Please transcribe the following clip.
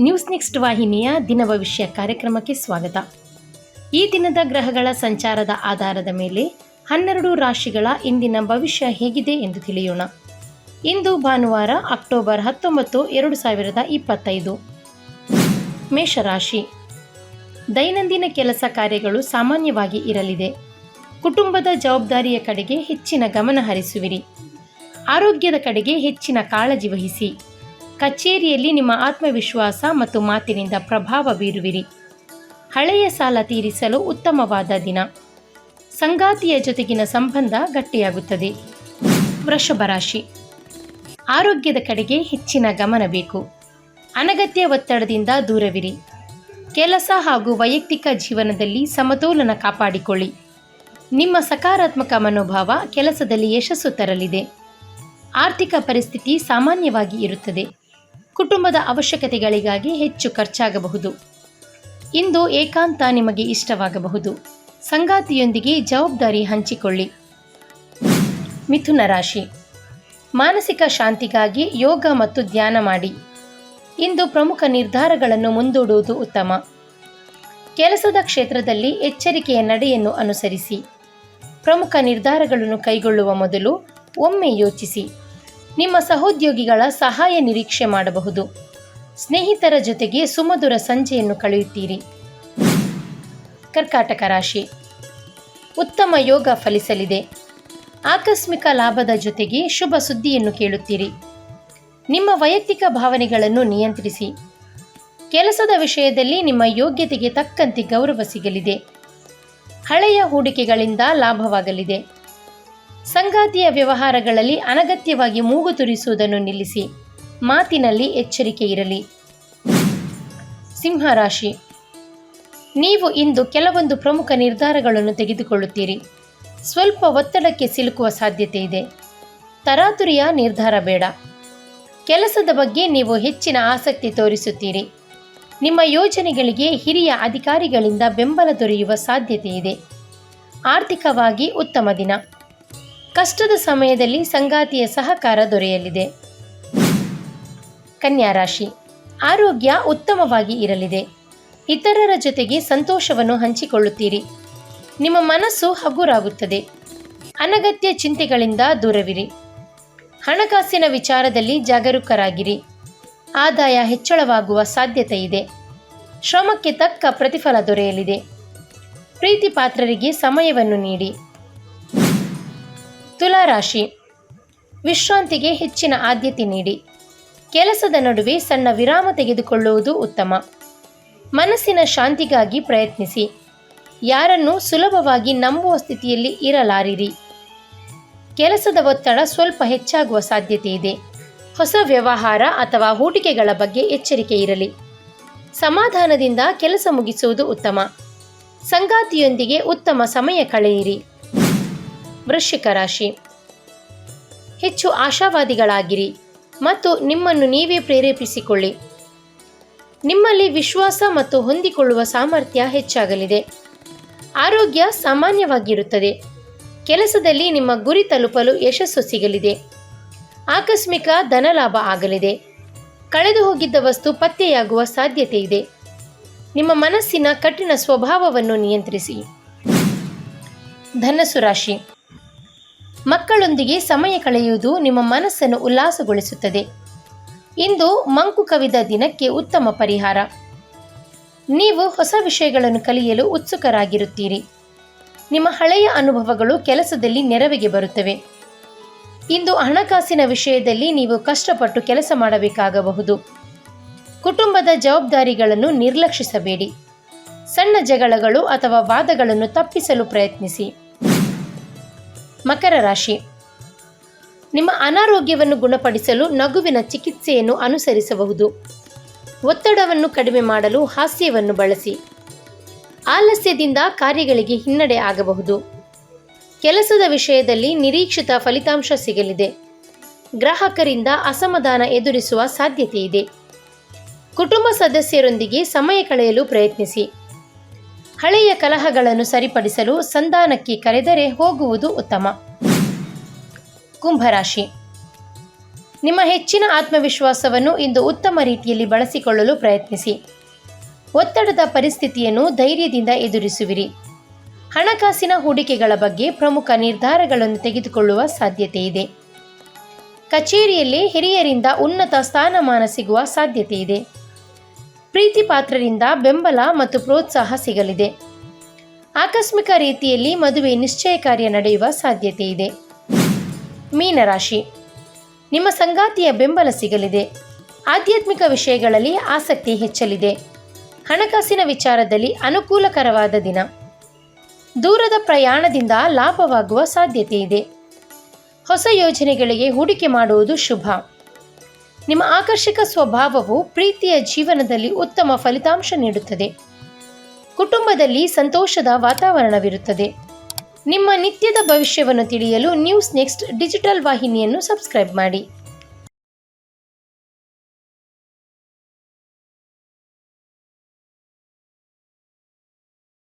News next ವಾಹಿನಿಯ ದಿನ ಭವಿಷ್ಯ ಕಾರ್ಯಕ್ರಮಕ್ಕೆ ಸ್ವಾಗತ. ಈ ದಿನದ ಗ್ರಹಗಳ ಸಂಚಾರದ ಆಧಾರದ ಮೇಲೆ ಹನ್ನೆರಡು ರಾಶಿಗಳ ಇಂದಿನ ಭವಿಷ್ಯ ಹೇಗಿದೆ ಎಂದು ತಿಳಿಯೋಣ. ಇಂದು ಭಾನುವಾರ ಅಕ್ಟೋಬರ್ ಹತ್ತೊಂಬತ್ತು, ಎರಡು ಸಾವಿರದ ಇಪ್ಪತ್ತೈದು. ಮೇಷರಾಶಿ. ದೈನಂದಿನ ಕೆಲಸ ಕಾರ್ಯಗಳು ಸಾಮಾನ್ಯವಾಗಿ ಇರಲಿದೆ. ಕುಟುಂಬದ ಜವಾಬ್ದಾರಿಯ ಕಡೆಗೆ ಹೆಚ್ಚಿನ ಗಮನ ಹರಿಸುವಿರಿ. ಆರೋಗ್ಯದ ಕಡೆಗೆ ಹೆಚ್ಚಿನ ಕಾಳಜಿ ವಹಿಸಿ. ಕಚೇರಿಯಲ್ಲಿ ನಿಮ್ಮ ಆತ್ಮವಿಶ್ವಾಸ ಮತ್ತು ಮಾತಿನಿಂದ ಪ್ರಭಾವ ಬೀರುವಿರಿ. ಹಳೆಯ ಸಾಲ ತೀರಿಸಲು ಉತ್ತಮವಾದ ದಿನ. ಸಂಗಾತಿಯ ಜೊತೆಗಿನ ಸಂಬಂಧ ಗಟ್ಟಿಯಾಗುತ್ತದೆ. ವೃಷಭ ರಾಶಿ. ಆರೋಗ್ಯದ ಕಡೆಗೆ ಹೆಚ್ಚಿನ ಗಮನ ಬೇಕು ಅನಗತ್ಯ ಒತ್ತಡದಿಂದ ದೂರವಿರಿ. ಕೆಲಸ ಹಾಗೂ ವೈಯಕ್ತಿಕ ಜೀವನದಲ್ಲಿ ಸಮತೋಲನ ಕಾಪಾಡಿಕೊಳ್ಳಿ. ನಿಮ್ಮ ಸಕಾರಾತ್ಮಕ ಮನೋಭಾವ ಕೆಲಸದಲ್ಲಿ ಯಶಸ್ಸು ತರಲಿದೆ. ಆರ್ಥಿಕ ಪರಿಸ್ಥಿತಿ ಸಾಮಾನ್ಯವಾಗಿ ಇರುತ್ತದೆ. ಕುಟುಂಬದ ಅವಶ್ಯಕತೆಗಳಿಗಾಗಿ ಹೆಚ್ಚು ಖರ್ಚಾಗಬಹುದು. ಇಂದು ಏಕಾಂತ ನಿಮಗೆ ಇಷ್ಟವಾಗಬಹುದು. ಸಂಗಾತಿಯೊಂದಿಗೆ ಜವಾಬ್ದಾರಿ ಹಂಚಿಕೊಳ್ಳಿ. ಮಿಥುನ ರಾಶಿ. ಮಾನಸಿಕ ಶಾಂತಿಗಾಗಿ ಯೋಗ ಮತ್ತು ಧ್ಯಾನ ಮಾಡಿ. ಇಂದು ಪ್ರಮುಖ ನಿರ್ಧಾರಗಳನ್ನು ಮುಂದೂಡುವುದು ಉತ್ತಮ. ಕೆಲಸದ ಕ್ಷೇತ್ರದಲ್ಲಿ ಎಚ್ಚರಿಕೆಯ ನಡೆಯನ್ನು ಅನುಸರಿಸಿ. ಪ್ರಮುಖ ನಿರ್ಧಾರಗಳನ್ನು ಕೈಗೊಳ್ಳುವ ಮೊದಲು ಒಮ್ಮೆ ಯೋಚಿಸಿ. ನಿಮ್ಮ ಸಹೋದ್ಯೋಗಿಗಳ ಸಹಾಯ ನಿರೀಕ್ಷೆ ಮಾಡಬಹುದು. ಸ್ನೇಹಿತರ ಜೊತೆಗೆ ಸುಮಧುರ ಸಂಜೆಯನ್ನು ಕಳೆಯುತ್ತೀರಿ. ಕರ್ಕಾಟಕ ರಾಶಿ. ಉತ್ತಮ ಯೋಗ ಫಲಿಸಲಿದೆ. ಆಕಸ್ಮಿಕ ಲಾಭದ ಜೊತೆಗೆ ಶುಭ ಸುದ್ದಿಯನ್ನು ಕೇಳುತ್ತೀರಿ. ನಿಮ್ಮ ವೈಯಕ್ತಿಕ ಭಾವನೆಗಳನ್ನು ನಿಯಂತ್ರಿಸಿ. ಕೆಲಸದ ವಿಷಯದಲ್ಲಿ ನಿಮ್ಮ ಯೋಗ್ಯತೆಗೆ ತಕ್ಕಂತೆ ಗೌರವ ಸಿಗಲಿದೆ. ಹಳೆಯ ಹೂಡಿಕೆಗಳಿಂದ ಲಾಭವಾಗಲಿದೆ. ಸಂಗಾತಿಯ ವ್ಯವಹಾರಗಳಲ್ಲಿ ಅನಗತ್ಯವಾಗಿ ಮೂಗು ತುರಿಸುವುದನ್ನು ನಿಲ್ಲಿಸಿ. ಮಾತಿನಲ್ಲಿ ಎಚ್ಚರಿಕೆ ಇರಲಿ. ಸಿಂಹರಾಶಿ. ನೀವು ಇಂದು ಕೆಲವೊಂದು ಪ್ರಮುಖ ನಿರ್ಧಾರಗಳನ್ನು ತೆಗೆದುಕೊಳ್ಳುತ್ತೀರಿ. ಸ್ವಲ್ಪ ಒತ್ತಡಕ್ಕೆ ಸಿಲುಕುವ ಸಾಧ್ಯತೆ ಇದೆ. ತರಾತುರಿಯ ನಿರ್ಧಾರ ಬೇಡ. ಕೆಲಸದ ಬಗ್ಗೆ ನೀವು ಹೆಚ್ಚಿನ ಆಸಕ್ತಿ ತೋರಿಸುತ್ತೀರಿ. ನಿಮ್ಮ ಯೋಜನೆಗಳಿಗೆ ಹಿರಿಯ ಅಧಿಕಾರಿಗಳಿಂದ ಬೆಂಬಲ ದೊರೆಯುವ ಸಾಧ್ಯತೆ ಇದೆ. ಆರ್ಥಿಕವಾಗಿ ಉತ್ತಮ ದಿನ. ಕಷ್ಟದ ಸಮಯದಲ್ಲಿ ಸಂಗಾತಿಯ ಸಹಕಾರ ದೊರೆಯಲಿದೆ. ಕನ್ಯಾ ರಾಶಿ, ಆರೋಗ್ಯ ಉತ್ತಮವಾಗಿ ಇರಲಿದೆ. ಇತರರ ಜೊತೆಗೆ ಸಂತೋಷವನ್ನು ಹಂಚಿಕೊಳ್ಳುತ್ತೀರಿ. ನಿಮ್ಮ ಮನಸ್ಸು ಹಗುರಾಗುತ್ತದೆ. ಅನಗತ್ಯ ಚಿಂತೆಗಳಿಂದ ದೂರವಿರಿ. ಹಣಕಾಸಿನ ವಿಚಾರದಲ್ಲಿ ಜಾಗರೂಕರಾಗಿರಿ. ಆದಾಯ ಹೆಚ್ಚಳವಾಗುವ ಸಾಧ್ಯತೆ ಇದೆ. ಶ್ರಮಕ್ಕೆ ತಕ್ಕ ಪ್ರತಿಫಲ ದೊರೆಯಲಿದೆ. ಪ್ರೀತಿ ಪಾತ್ರರಿಗೆ ಸಮಯವನ್ನು ನೀಡಿ. ತುಲಾರಾಶಿ ವಿಶ್ರಾಂತಿಗೆ ಹೆಚ್ಚಿನ ಆದ್ಯತೆ ನೀಡಿ. ಕೆಲಸದ ನಡುವೆ ಸಣ್ಣ ವಿರಾಮ ತೆಗೆದುಕೊಳ್ಳುವುದು ಉತ್ತಮ. ಮನಸ್ಸಿನ ಶಾಂತಿಗಾಗಿ ಪ್ರಯತ್ನಿಸಿ. ಯಾರನ್ನು ಸುಲಭವಾಗಿ ನಂಬುವ ಸ್ಥಿತಿಯಲ್ಲಿ ಇರಲಾರಿರಿ. ಕೆಲಸದ ಒತ್ತಡ ಸ್ವಲ್ಪ ಹೆಚ್ಚಾಗುವ ಸಾಧ್ಯತೆ ಇದೆ. ಹೊಸ ವ್ಯವಹಾರ ಅಥವಾ ಹೂಡಿಕೆಗಳ ಬಗ್ಗೆ ಎಚ್ಚರಿಕೆ ಇರಲಿ. ಸಮಾಧಾನದಿಂದ ಕೆಲಸ ಮುಗಿಸುವುದು ಉತ್ತಮ. ಸಂಗಾತಿಯೊಂದಿಗೆ ಉತ್ತಮ ಸಮಯ ಕಳೆಯಿರಿ. ವೃಶ್ಚಿಕ ರಾಶಿ. ಹೆಚ್ಚು ಆಶಾವಾದಿಗಳಾಗಿರಿ ಮತ್ತು ನಿಮ್ಮನ್ನು ನೀವೇ ಪ್ರೇರೇಪಿಸಿಕೊಳ್ಳಿ. ನಿಮ್ಮಲ್ಲಿ ವಿಶ್ವಾಸ ಮತ್ತು ಹೊಂದಿಕೊಳ್ಳುವ ಸಾಮರ್ಥ್ಯ ಹೆಚ್ಚಾಗಲಿದೆ. ಆರೋಗ್ಯ ಸಾಮಾನ್ಯವಾಗಿರುತ್ತದೆ. ಕೆಲಸದಲ್ಲಿ ನಿಮ್ಮ ಗುರಿ ತಲುಪಲು ಯಶಸ್ಸು ಸಿಗಲಿದೆ. ಆಕಸ್ಮಿಕ ಧನಲಾಭ ಆಗಲಿದೆ. ಕಳೆದು ಹೋಗಿದ್ದ ವಸ್ತು ಪತ್ತೆಯಾಗುವ ಸಾಧ್ಯತೆ ಇದೆ. ನಿಮ್ಮ ಮನಸ್ಸಿನ ಕಠಿಣ ಸ್ವಭಾವವನ್ನು ನಿಯಂತ್ರಿಸಿ. ಧನಸ್ಸು ರಾಶಿ. ಮಕ್ಕಳೊಂದಿಗೆ ಸಮಯ ಕಳೆಯುವುದು ನಿಮ್ಮ ಮನಸ್ಸನ್ನು ಉಲ್ಲಾಸಗೊಳಿಸುತ್ತದೆ. ಇಂದು ಮಂಕು ಕವಿದ ದಿನಕ್ಕೆ ಉತ್ತಮ ಪರಿಹಾರ. ನೀವು ಹೊಸ ವಿಷಯಗಳನ್ನು ಕಲಿಯಲು ಉತ್ಸುಕರಾಗಿರುತ್ತೀರಿ. ನಿಮ್ಮ ಹಳೆಯ ಅನುಭವಗಳು ಕೆಲಸದಲ್ಲಿ ನೆರವಿಗೆ ಬರುತ್ತವೆ. ಇಂದು ಹಣಕಾಸಿನ ವಿಷಯದಲ್ಲಿ ನೀವು ಕಷ್ಟಪಟ್ಟು ಕೆಲಸ ಮಾಡಬೇಕಾಗಬಹುದು. ಕುಟುಂಬದ ಜವಾಬ್ದಾರಿಗಳನ್ನು ನಿರ್ಲಕ್ಷಿಸಬೇಡಿ. ಸಣ್ಣ ಜಗಳಗಳು ಅಥವಾ ವಾದಗಳನ್ನು ತಪ್ಪಿಸಲು ಪ್ರಯತ್ನಿಸಿ. ಮಕರ ರಾಶಿ. ನಿಮ್ಮ ಅನಾರೋಗ್ಯವನ್ನು ಗುಣಪಡಿಸಲು ನಗುವಿನ ಚಿಕಿತ್ಸೆಯನ್ನು ಅನುಸರಿಸಬಹುದು. ಒತ್ತಡವನ್ನು ಕಡಿಮೆ ಮಾಡಲು ಹಾಸ್ಯವನ್ನು ಬಳಸಿ. ಆಲಸ್ಯದಿಂದ ಕಾರ್ಯಗಳಿಗೆ ಹಿನ್ನಡೆ ಆಗಬಹುದು. ಕೆಲಸದ ವಿಷಯದಲ್ಲಿ ನಿರೀಕ್ಷಿತ ಫಲಿತಾಂಶ ಸಿಗಲಿದೆ. ಗ್ರಾಹಕರಿಂದ ಅಸಮಾಧಾನ ಎದುರಿಸುವ ಸಾಧ್ಯತೆ ಇದೆ. ಕುಟುಂಬ ಸದಸ್ಯರೊಂದಿಗೆ ಸಮಯ ಕಳೆಯಲು ಪ್ರಯತ್ನಿಸಿ. ಹಳೆಯ ಕಲಹಗಳನ್ನು ಸರಿಪಡಿಸಲು ಸಂಧಾನಕ್ಕೆ ಕರೆದರೆ ಹೋಗುವುದು ಉತ್ತಮ. ಕುಂಭರಾಶಿ. ನಿಮ್ಮ ಹೆಚ್ಚಿನ ಆತ್ಮವಿಶ್ವಾಸವನ್ನು ಇಂದು ಉತ್ತಮ ರೀತಿಯಲ್ಲಿ ಬಳಸಿಕೊಳ್ಳಲು ಪ್ರಯತ್ನಿಸಿ. ಒತ್ತಡದ ಪರಿಸ್ಥಿತಿಯನ್ನು ಧೈರ್ಯದಿಂದ ಎದುರಿಸುವಿರಿ. ಹಣಕಾಸಿನ ಹೂಡಿಕೆಗಳ ಬಗ್ಗೆ ಪ್ರಮುಖ ನಿರ್ಧಾರಗಳನ್ನು ತೆಗೆದುಕೊಳ್ಳುವ ಸಾಧ್ಯತೆ ಇದೆ. ಕಚೇರಿಯಲ್ಲಿ ಹಿರಿಯರಿಂದ ಉನ್ನತ ಸ್ಥಾನಮಾನ ಸಿಗುವ ಸಾಧ್ಯತೆ ಇದೆ. ಪ್ರೀತಿ ಪಾತ್ರರಿಂದ ಬೆಂಬಲ ಮತ್ತು ಪ್ರೋತ್ಸಾಹ ಸಿಗಲಿದೆ. ಆಕಸ್ಮಿಕ ರೀತಿಯಲ್ಲಿ ಮದುವೆ ನಿಶ್ಚಯ ಕಾರ್ಯ ನಡೆಯುವ ಸಾಧ್ಯತೆ ಇದೆ. ಮೀನರಾಶಿ ನಿಮ್ಮ ಸಂಗಾತಿಯ ಬೆಂಬಲ ಸಿಗಲಿದೆ. ಆಧ್ಯಾತ್ಮಿಕ ವಿಷಯಗಳಲ್ಲಿ ಆಸಕ್ತಿ ಹೆಚ್ಚಲಿದೆ. ಹಣಕಾಸಿನ ವಿಚಾರದಲ್ಲಿ ಅನುಕೂಲಕರವಾದ ದಿನ. ದೂರದ ಪ್ರಯಾಣದಿಂದ ಲಾಭವಾಗುವ ಸಾಧ್ಯತೆ ಇದೆ. ಹೊಸ ಯೋಜನೆಗಳಿಗೆ ಹೂಡಿಕೆ ಮಾಡುವುದು ಶುಭ. ನಿಮ್ಮ ಆಕರ್ಷಕ ಸ್ವಭಾವವು ಪ್ರೀತಿಯ ಜೀವನದಲ್ಲಿ ಉತ್ತಮ ಫಲಿತಾಂಶ ನೀಡುತ್ತದೆ. ಕುಟುಂಬದಲ್ಲಿ ಸಂತೋಷದ ವಾತಾವರಣವಿರುತ್ತದೆ. ನಿಮ್ಮ ನಿತ್ಯದ ಭವಿಷ್ಯವನ್ನು ತಿಳಿಯಲು ನ್ಯೂಸ್ ನೆಕ್ಸ್ಟ್ ಡಿಜಿಟಲ್ ವಾಹಿನಿಯನ್ನು ಸಬ್ಸ್ಕ್ರೈಬ್ ಮಾಡಿ.